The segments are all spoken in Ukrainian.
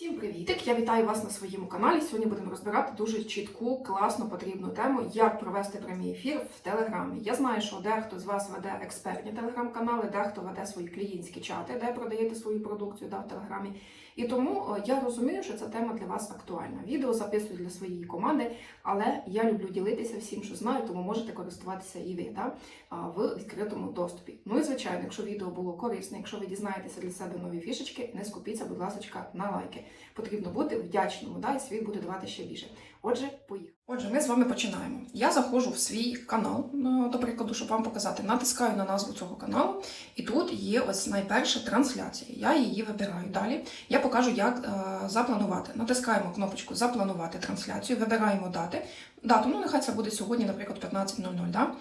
Всім привітик! Я вітаю вас на своєму каналі. Сьогодні будемо розбирати дуже чітку, класну, потрібну тему, як провести прямий ефір в Телеграмі. Я знаю, що дехто з вас веде експертні телеграм-канали, дехто веде свої клієнтські чати, де продаєте свою продукцію да, в Телеграмі. І тому е, я розумію, що ця тема для вас актуальна. Відео записую для своєї команди, але я люблю ділитися всім, що знаю, тому можете користуватися і ви да, в відкритому доступі. Ну і звичайно, якщо відео було корисне, якщо ви дізнаєтеся для себе нові фішечки, не скупіться, будь ласка, на лайки. Потрібно бути вдячному, да, і світ буде давати ще більше. Отже, поїхали. Отже, ми з вами починаємо. Я заходжу в свій канал, ну, до прикладу, щоб вам показати, натискаю на назву цього каналу, і тут є ось найперша трансляція. Я її вибираю. Далі я покажу, як е, запланувати. Натискаємо кнопочку Запланувати трансляцію, вибираємо дати. Дату, ну нехай це буде сьогодні, наприклад, 15.00. Да?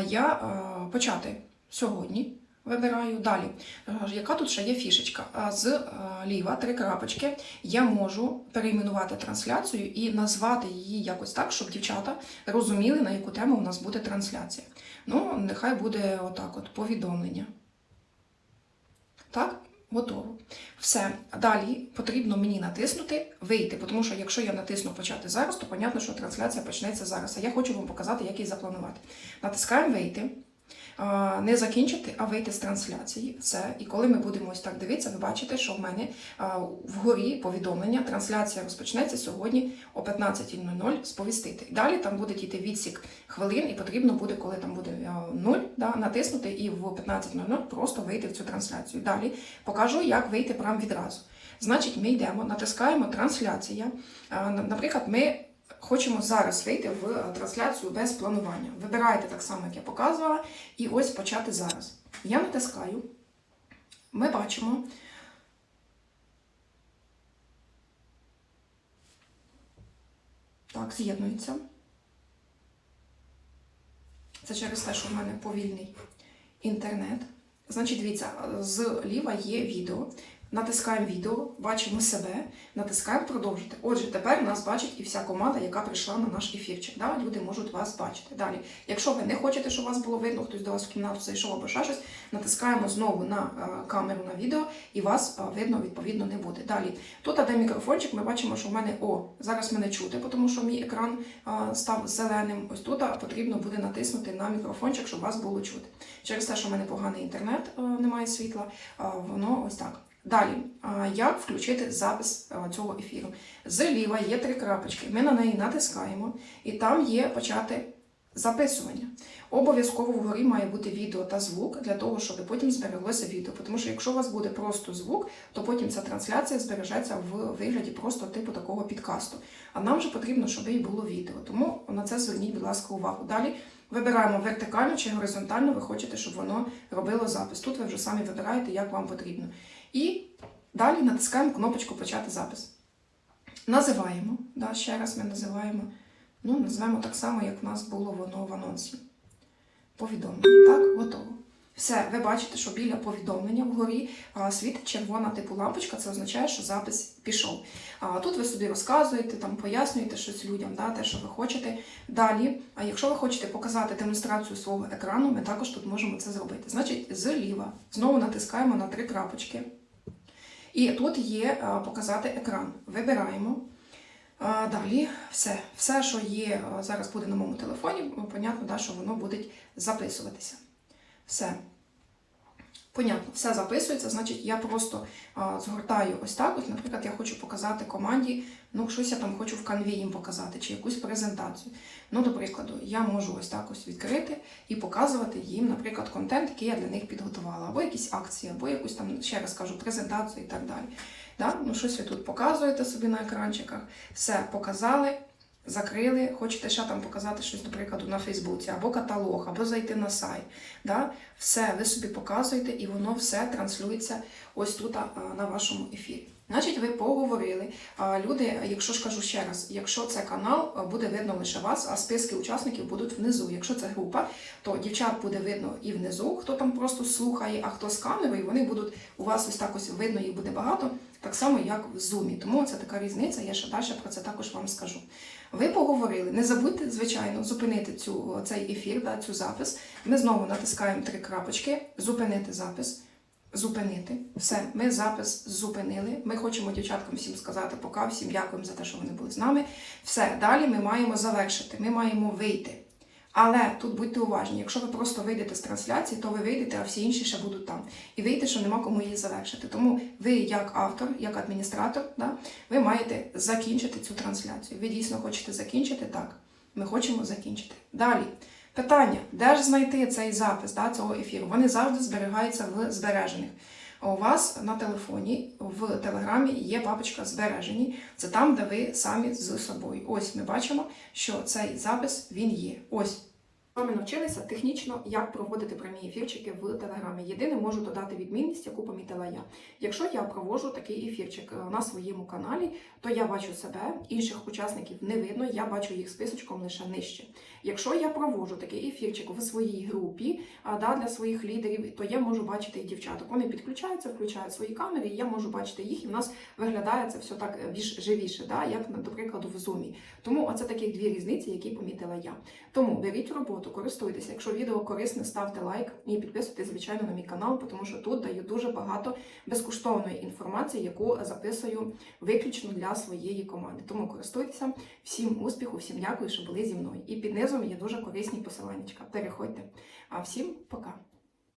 Я е, почати сьогодні. Вибираю далі. Е, Яка тут ще є фішечка? А З е, ліва три крапочки я можу перейменувати трансляцію і назвати її якось так, щоб дівчата розуміли, на яку тему у нас буде трансляція. Ну, нехай буде отак: от повідомлення. Так, готово. Все. Далі потрібно мені натиснути Вийти, тому що якщо я натисну почати зараз, то понятно, що трансляція почнеться зараз. А я хочу вам показати, як її запланувати. Натискаємо Вийти. Не закінчити, а вийти з трансляції. Все. І коли ми будемо ось так дивитися, ви бачите, що в мене вгорі повідомлення. Трансляція розпочнеться сьогодні о 15.00 сповістити. Далі там буде йти відсік хвилин, і потрібно буде, коли там буде 0, да, натиснути і в 15.00 просто вийти в цю трансляцію. Далі покажу, як вийти прямо відразу. Значить, ми йдемо, натискаємо трансляція. Наприклад, ми хочемо зараз вийти в трансляцію без планування. Вибираєте так само, як я показувала, і ось почати зараз. Я натискаю. Ми бачимо. Так, з'єднується. Це через те, що в мене повільний інтернет. Значить, дивіться, зліва є відео. Натискаємо відео, бачимо себе, натискаємо продовжити. Отже, тепер нас бачить і вся команда, яка прийшла на наш ефірчик. Да? Люди можуть вас бачити. Далі, якщо ви не хочете, щоб вас було видно, хтось до вас в кімнату зайшов або ще щось, натискаємо знову на е, камеру на відео, і вас е, видно відповідно не буде. Далі, тут де мікрофончик, ми бачимо, що в мене о, зараз мене чути, тому що мій екран е, став зеленим. Ось тут потрібно буде натиснути на мікрофончик, щоб вас було чути. Через те, що в мене поганий інтернет, немає світла, воно ось так. Далі, як включити запис цього ефіру? Зліва є три крапочки. Ми на неї натискаємо, і там є почати записування. Обов'язково вгорі має бути відео та звук для того, щоб потім збереглося відео. Тому що якщо у вас буде просто звук, то потім ця трансляція збережеться в вигляді просто типу такого підкасту. А нам же потрібно, щоб і було відео. Тому на це зверніть, будь ласка, увагу. Далі вибираємо вертикально чи горизонтально, ви хочете, щоб воно робило запис. Тут ви вже самі вибираєте, як вам потрібно. І далі натискаємо кнопочку Почати запис. Називаємо. Да, ще раз ми називаємо. Ну, називаємо так само, як в нас було воно в анонсі. Повідомлення. Так, готово. Все, ви бачите, що біля повідомлення вгорі світить червона типу лампочка, це означає, що запис пішов. А тут ви собі розказуєте, там пояснюєте щось людям, да, те, що ви хочете. Далі, а якщо ви хочете показати демонстрацію свого екрану, ми також тут можемо це зробити. Значить, зліва знову натискаємо на три крапочки. І тут є показати екран. Вибираємо. Далі все, все, що є зараз буде на моєму телефоні, понятно, да, що воно буде записуватися. Все. Понятно, все записується, значить, я просто а, згортаю ось так. Ось, наприклад, я хочу показати команді, ну, щось я там хочу в канві їм показати, чи якусь презентацію. Ну, до прикладу, я можу ось так ось відкрити і показувати їм, наприклад, контент, який я для них підготувала, або якісь акції, або якусь там, ще раз кажу, презентацію і так далі. Да? Ну, щось ви тут показуєте собі на екранчиках, все показали. Закрили, хочете ще там показати щось, до прикладу, на Фейсбуці, або каталог, або зайти на сайт. Да? Все, ви собі показуєте, і воно все транслюється ось тут на вашому ефірі. Значить, ви поговорили. А, Люди, якщо ж кажу ще раз, якщо це канал, буде видно лише вас, а списки учасників будуть внизу. Якщо це група, то дівчат буде видно і внизу, хто там просто слухає, а хто з камерою, вони будуть у вас ось так ось видно, їх буде багато, так само, як в зумі. Тому це така різниця, я ще далі про це також вам скажу. Ви поговорили. Не забудьте, звичайно, зупинити цю, цей ефір, да, цю запис. Ми знову натискаємо три крапочки, зупинити запис. зупинити. Все, ми запис зупинили. Ми хочемо дівчаткам всім сказати пока, всім дякуємо за те, що вони були з нами. Все, далі ми маємо завершити, ми маємо вийти. Але тут будьте уважні, якщо ви просто вийдете з трансляції, то ви вийдете, а всі інші ще будуть там. І вийде, що нема кому її завершити. Тому ви, як автор, як адміністратор, да, ви маєте закінчити цю трансляцію. Ви дійсно хочете закінчити? Так. Ми хочемо закінчити. Далі. Питання: де ж знайти цей запис да, цього ефіру? Вони завжди зберігаються в збережених. У вас на телефоні в телеграмі є папочка збережені. Це там, де ви самі з собою. Ось ми бачимо, що цей запис він є. Ось. Ми навчилися технічно, як проводити прямі ефірчики в телеграмі. Єдине можу додати відмінність, яку помітила я. Якщо я проводжу такий ефірчик е, на своєму каналі, то я бачу себе, інших учасників не видно, я бачу їх списочком лише нижче. Якщо я проводжу такий ефірчик в своїй групі да, для своїх лідерів, то я можу бачити і дівчаток. Вони підключаються, включають свої камери, і я можу бачити їх, і в нас виглядає це все так е, більш живіше, да, як до в зумі. Тому оце таких дві різниці, які помітила я. Тому беріть роботу, користуйтеся. Якщо відео корисне, ставте лайк і підписуйтесь, звичайно, на мій канал, тому що тут даю дуже багато безкоштовної інформації, яку записую виключно для своєї команди. Тому користуйтеся. Всім успіху, всім дякую, що були зі мною. І під низом є дуже корисні посиланнячка. Переходьте. А всім пока.